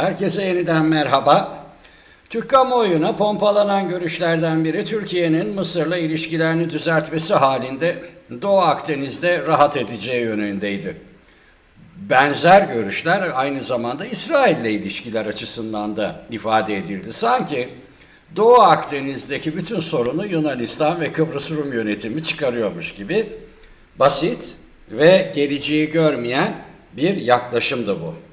Herkese yeniden merhaba. Türk kamuoyuna pompalanan görüşlerden biri Türkiye'nin Mısır'la ilişkilerini düzeltmesi halinde Doğu Akdeniz'de rahat edeceği yönündeydi. Benzer görüşler aynı zamanda İsrail'le ilişkiler açısından da ifade edildi. Sanki Doğu Akdeniz'deki bütün sorunu Yunanistan ve Kıbrıs Rum yönetimi çıkarıyormuş gibi basit ve geleceği görmeyen bir yaklaşımdı bu.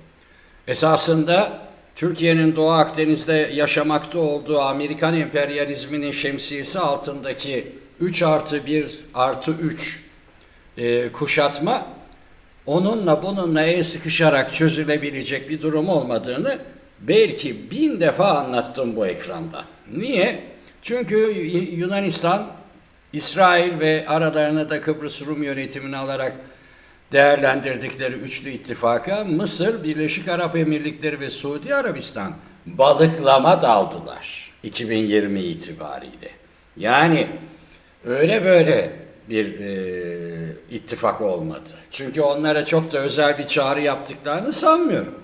Esasında Türkiye'nin Doğu Akdeniz'de yaşamakta olduğu Amerikan emperyalizminin şemsiyesi altındaki 3 artı 1 artı 3 e, kuşatma onunla bununla el sıkışarak çözülebilecek bir durum olmadığını belki bin defa anlattım bu ekranda. Niye? Çünkü Yunanistan, İsrail ve aralarına da Kıbrıs Rum yönetimini alarak değerlendirdikleri üçlü ittifaka Mısır, Birleşik Arap Emirlikleri ve Suudi Arabistan balıklama daldılar 2020 itibariyle. Yani öyle böyle bir e, ittifak olmadı. Çünkü onlara çok da özel bir çağrı yaptıklarını sanmıyorum.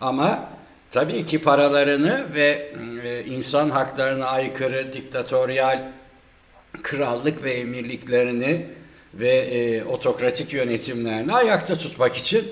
Ama tabii ki paralarını ve e, insan haklarına aykırı diktatöryal krallık ve emirliklerini ve e, otokratik yönetimlerini ayakta tutmak için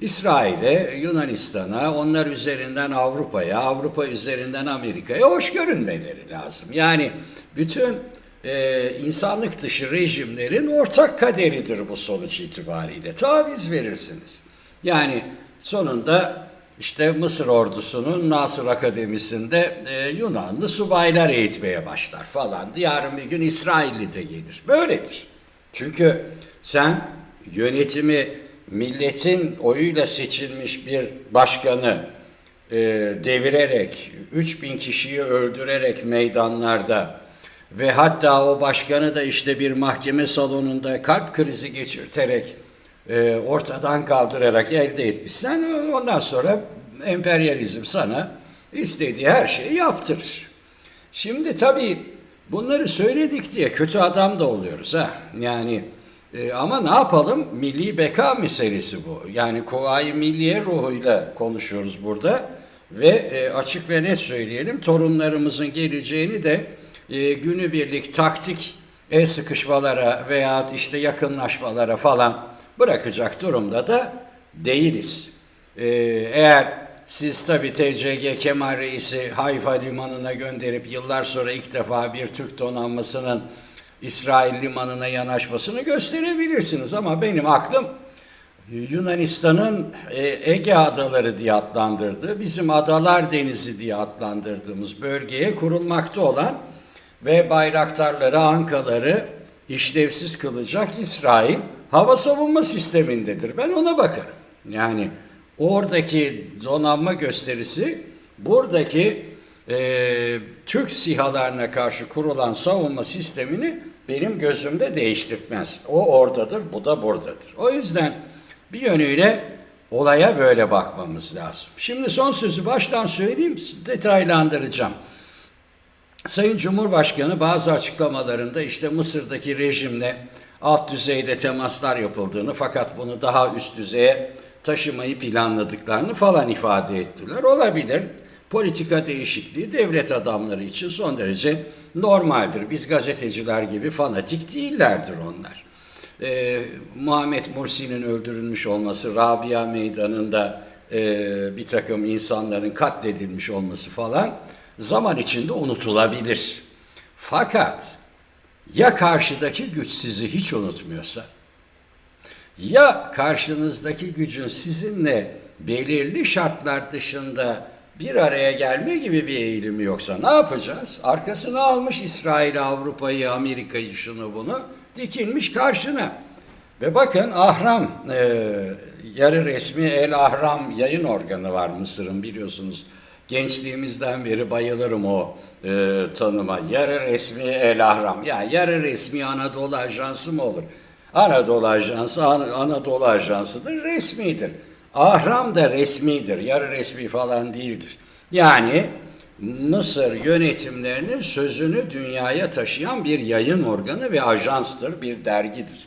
İsrail'e, Yunanistan'a, onlar üzerinden Avrupa'ya, Avrupa üzerinden Amerika'ya hoş görünmeleri lazım. Yani bütün e, insanlık dışı rejimlerin ortak kaderidir bu sonuç itibariyle. Taviz verirsiniz. Yani sonunda işte Mısır ordusunun Nasır Akademisi'nde e, Yunanlı subaylar eğitmeye başlar falan. Yarın bir gün İsrailli de gelir. Böyledir. Çünkü sen yönetimi milletin oyuyla seçilmiş bir başkanı e, devirerek, 3000 kişiyi öldürerek meydanlarda ve hatta o başkanı da işte bir mahkeme salonunda kalp krizi geçirterek e, ortadan kaldırarak elde etmişsen ondan sonra emperyalizm sana istediği her şeyi yaptırır. Şimdi tabii bunları söyledik diye kötü adam da oluyoruz ha. Yani e, ama ne yapalım? Milli beka meselesi bu. Yani kuvayi milliye ruhuyla konuşuyoruz burada ve e, açık ve net söyleyelim torunlarımızın geleceğini de e, günübirlik taktik el sıkışmalara veya işte yakınlaşmalara falan bırakacak durumda da değiliz. E, eğer siz tabi TCG Kemal Reis'i Hayfa limanına gönderip yıllar sonra ilk defa bir Türk donanmasının İsrail limanına yanaşmasını gösterebilirsiniz ama benim aklım Yunanistan'ın e, Ege Adaları diye adlandırdığı, bizim Adalar Denizi diye adlandırdığımız bölgeye kurulmakta olan ve bayraktarları, ankaları işlevsiz kılacak İsrail hava savunma sistemindedir. Ben ona bakarım. Yani oradaki donanma gösterisi buradaki e, Türk sihalarına karşı kurulan savunma sistemini benim gözümde değiştirmez. O oradadır, bu da buradadır. O yüzden bir yönüyle olaya böyle bakmamız lazım. Şimdi son sözü baştan söyleyeyim, detaylandıracağım. Sayın Cumhurbaşkanı bazı açıklamalarında işte Mısır'daki rejimle alt düzeyde temaslar yapıldığını fakat bunu daha üst düzeye taşımayı planladıklarını falan ifade ettiler. Olabilir. Politika değişikliği devlet adamları için son derece normaldir. Biz gazeteciler gibi fanatik değillerdir onlar. Ee, Muhammed Mursi'nin öldürülmüş olması, Rabia Meydanı'nda e, bir takım insanların katledilmiş olması falan zaman içinde unutulabilir. Fakat ya karşıdaki güç sizi hiç unutmuyorsa, ya karşınızdaki gücün sizinle belirli şartlar dışında bir araya gelme gibi bir eğilimi yoksa ne yapacağız? Arkasına almış İsrail, Avrupa'yı, Amerika'yı şunu bunu dikilmiş karşına. Ve bakın Ahram, e, yarı resmi El Ahram yayın organı var Mısır'ın biliyorsunuz. Gençliğimizden beri bayılırım o e, tanıma. Yarı resmi El Ahram. Ya yarı resmi Anadolu Ajansı mı olur? Anadolu Ajansı An Anadolu Ajansı'dır, resmidir. Ahram da resmidir, yarı resmi falan değildir. Yani Mısır yönetimlerinin sözünü dünyaya taşıyan bir yayın organı ve ajanstır, bir dergidir.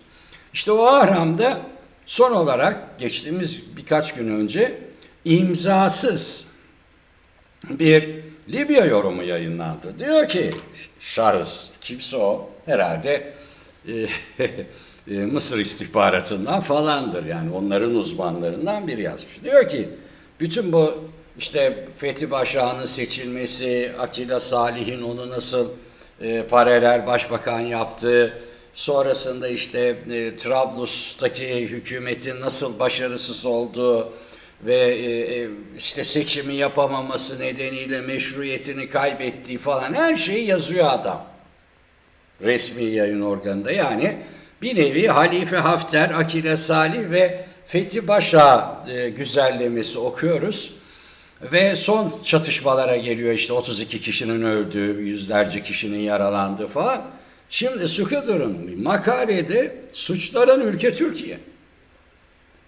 İşte o Ahram'da son olarak geçtiğimiz birkaç gün önce imzasız bir Libya yorumu yayınlandı. Diyor ki şahıs kimse o herhalde Mısır istihbaratından falandır yani onların uzmanlarından biri yazmış. Diyor ki bütün bu işte Fethi Başağ'ın seçilmesi, Akila Salih'in onu nasıl e, paralel başbakan yaptığı, sonrasında işte e, Trablus'taki hükümetin nasıl başarısız olduğu ve e, e, işte seçimi yapamaması nedeniyle meşruiyetini kaybettiği falan her şeyi yazıyor adam. Resmi yayın organında yani bir nevi Halife Hafter, Akile Salih ve Fethi Başa e, güzellemesi okuyoruz. Ve son çatışmalara geliyor işte 32 kişinin öldüğü, yüzlerce kişinin yaralandığı falan. Şimdi sıkı durun. Makalede suçların ülke Türkiye.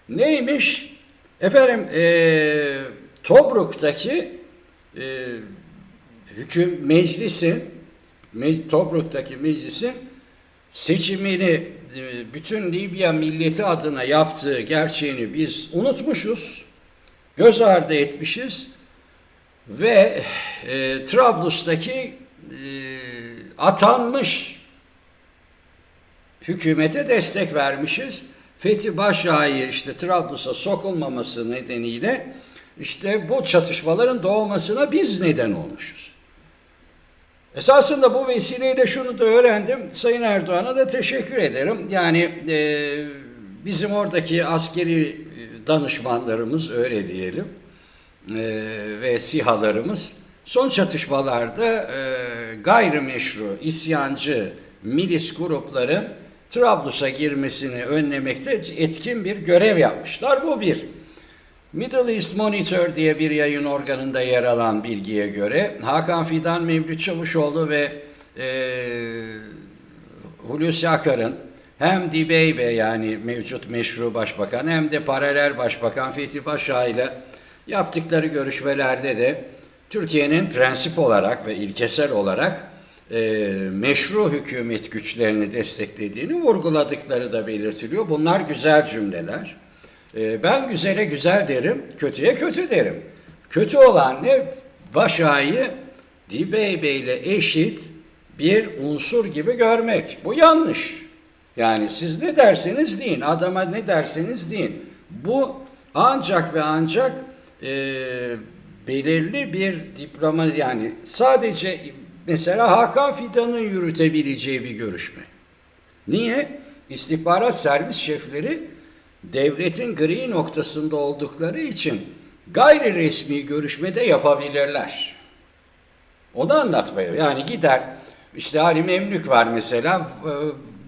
Neymiş? Efendim e, Tobruk'taki e, hüküm meclisin me, Tobruk'taki meclisin seçimini e, bütün Libya milleti adına yaptığı gerçeğini biz unutmuşuz, göz ardı etmişiz ve e, Trablus'taki e, atanmış hükümete destek vermişiz. Fethi Başağ'ı işte Trablus'a sokulmaması nedeniyle işte bu çatışmaların doğmasına biz neden olmuşuz. Esasında bu vesileyle şunu da öğrendim. Sayın Erdoğan'a da teşekkür ederim. Yani e, bizim oradaki askeri danışmanlarımız öyle diyelim e, ve sihalarımız son çatışmalarda e, gayrimeşru, isyancı, milis grupların Trablus'a girmesini önlemekte etkin bir görev yapmışlar. Bu bir. Middle East Monitor diye bir yayın organında yer alan bilgiye göre Hakan Fidan, Mevlüt Çavuşoğlu ve e, Hulusi Akar'ın hem Dibeybe yani mevcut meşru başbakan hem de paralel başbakan Fethi Paşa ile yaptıkları görüşmelerde de Türkiye'nin prensip olarak ve ilkesel olarak e, meşru hükümet güçlerini desteklediğini vurguladıkları da belirtiliyor. Bunlar güzel cümleler. E, ben güzele güzel derim, kötüye kötü derim. Kötü olan ne? Başayı Dibeybe ile eşit bir unsur gibi görmek. Bu yanlış. Yani siz ne derseniz deyin, adama ne derseniz deyin. Bu ancak ve ancak e, belirli bir diploma yani sadece mesela Hakan Fidan'ın yürütebileceği bir görüşme. Niye? İstihbarat servis şefleri devletin gri noktasında oldukları için gayri resmi görüşmede yapabilirler. Onu anlatmıyor. Yani gider işte Ali Memlük var mesela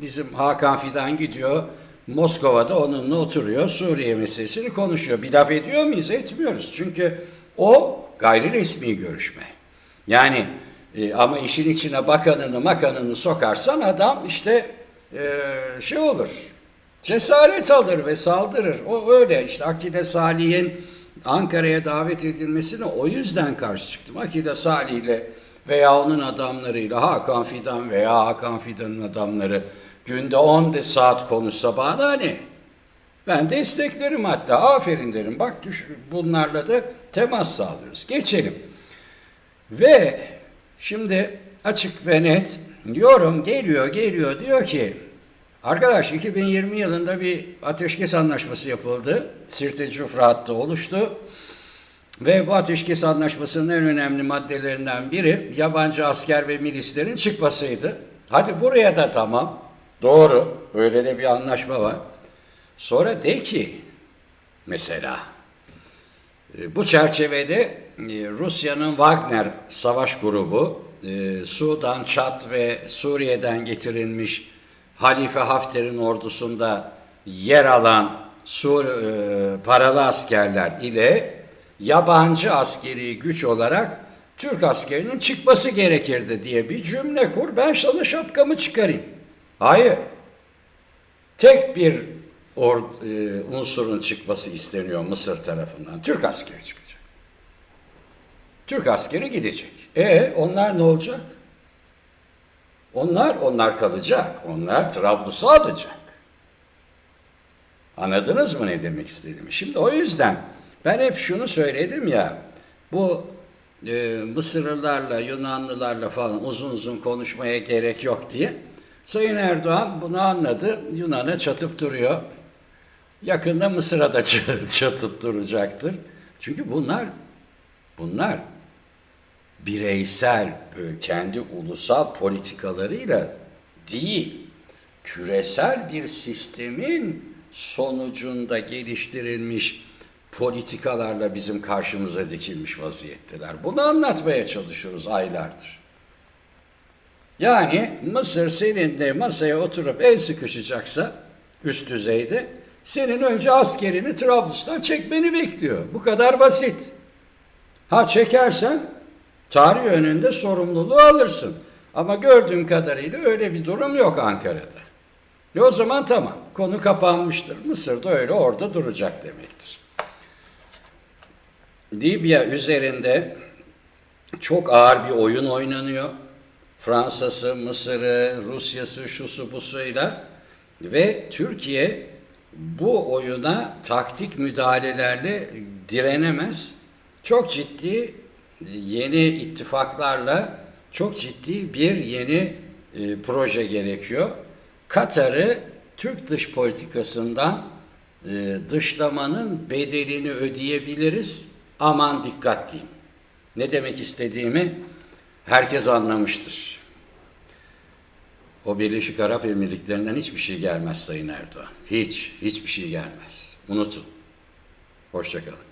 bizim Hakan Fidan gidiyor Moskova'da onunla oturuyor Suriye meselesini konuşuyor. Bir laf ediyor muyuz? Etmiyoruz. Çünkü o gayri resmi görüşme. Yani e, ama işin içine bakanını makanını sokarsan adam işte e, şey olur. Cesaret alır ve saldırır. O öyle işte Akide Salih'in Ankara'ya davet edilmesine o yüzden karşı çıktım. Akide Salih ile veya onun adamlarıyla Hakan Fidan veya Hakan Fidan'ın adamları günde 10 de saat konuşsa bana ne? Ben desteklerim hatta aferin derim. Bak düş, bunlarla da temas sağlıyoruz. Geçelim. Ve şimdi açık ve net yorum geliyor geliyor diyor ki arkadaş 2020 yılında bir ateşkes anlaşması yapıldı. Sirte Cufra hattı oluştu. Ve bu ateşkes anlaşmasının en önemli maddelerinden biri yabancı asker ve milislerin çıkmasıydı. Hadi buraya da tamam. Doğru. Böyle de bir anlaşma var. Sonra de ki mesela e, bu çerçevede e, Rusya'nın Wagner savaş grubu e, Sudan, Çat ve Suriye'den getirilmiş Halife Hafter'in ordusunda yer alan Sur paralı askerler ile yabancı askeri güç olarak Türk askerinin çıkması gerekirdi diye bir cümle kur. Ben sana şapkamı çıkarayım. Hayır. Tek bir or, e, unsurun çıkması isteniyor Mısır tarafından. Türk askeri çıkacak. Türk askeri gidecek. E onlar ne olacak? Onlar onlar kalacak. Onlar Trablus'u alacak. Anladınız mı ne demek istediğimi? Şimdi o yüzden ben hep şunu söyledim ya. Bu e, Mısırlılarla, Yunanlılarla falan uzun uzun konuşmaya gerek yok diye. Sayın Erdoğan bunu anladı. Yunan'a çatıp duruyor. Yakında Mısır'a da çatıp duracaktır. Çünkü bunlar bunlar bireysel, böyle kendi ulusal politikalarıyla değil, küresel bir sistemin sonucunda geliştirilmiş politikalarla bizim karşımıza dikilmiş vaziyetteler. Bunu anlatmaya çalışıyoruz aylardır. Yani Mısır seninle masaya oturup el sıkışacaksa üst düzeyde senin önce askerini Trablus'tan çekmeni bekliyor. Bu kadar basit. Ha çekersen tarih önünde sorumluluğu alırsın. Ama gördüğüm kadarıyla öyle bir durum yok Ankara'da. E o zaman tamam. Konu kapanmıştır. Mısır da öyle orada duracak demektir. Libya üzerinde çok ağır bir oyun oynanıyor. Fransa'sı, Mısır'ı, Rusya'sı, şusu busuyla ve Türkiye bu oyuna taktik müdahalelerle direnemez. Çok ciddi yeni ittifaklarla çok ciddi bir yeni e, proje gerekiyor. Katar'ı Türk dış politikasından e, dışlamanın bedelini ödeyebiliriz. Aman dikkat diyeyim. Ne demek istediğimi herkes anlamıştır. O Birleşik Arap Emirlikleri'nden hiçbir şey gelmez Sayın Erdoğan. Hiç, hiçbir şey gelmez. Unutun. Hoşçakalın.